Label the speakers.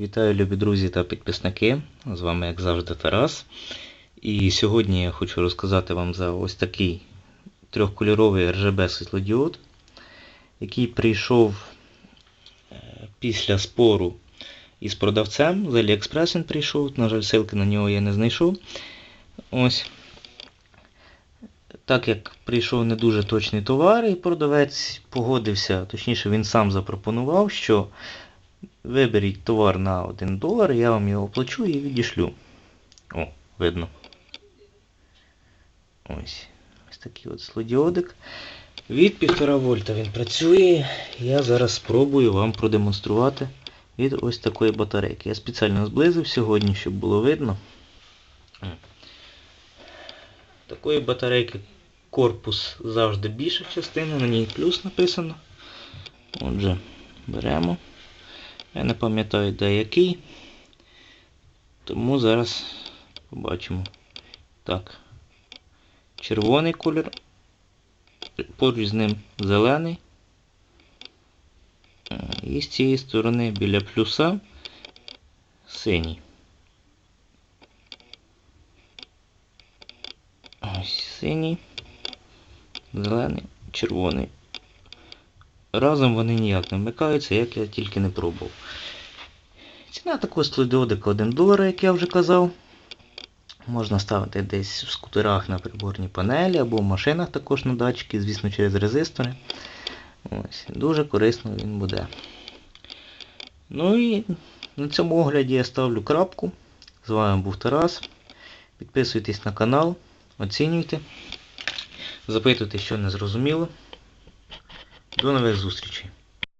Speaker 1: Вітаю, любі друзі та підписники. З вами, як завжди, Тарас. І сьогодні я хочу розказати вам за ось такий трьохкольоровий RGB світлодіод, який прийшов е, після спору із продавцем. З AliExpress він прийшов. На жаль, ссылки на нього я не знайшов. Ось. Так як прийшов не дуже точний товар, і продавець погодився, точніше, він сам запропонував, що виберіть товар на 1 долар, я вам його оплачу і відішлю. О, видно. Ось. Ось такий от слодіодик. Від 1,5 вольта він працює. Я зараз спробую вам продемонструвати від ось такої батарейки. Я спеціально зблизив сьогодні, щоб було видно. Такої батарейки корпус завжди більша частина, на ній плюс написано. Отже, беремо. Я не пам'ятаю де який. Тому зараз побачимо. Так. Червоний колір. Поруч з ним зелений. Е, І з цієї сторони біля плюса синій. Ось синій, зелений, червоний. Разом вони ніяк не вмикаються, як я тільки не пробував. Ціна такого слідодика 1 долар, як я вже казав. Можна ставити десь в скутерах на приборній панелі або в машинах також на датчики, звісно, через резистори. Ось, Дуже корисно він буде. Ну і на цьому огляді я ставлю крапку. З вами був Тарас. Підписуйтесь на канал, оцінюйте, запитуйте, що не зрозуміло. Dona Vesustrit.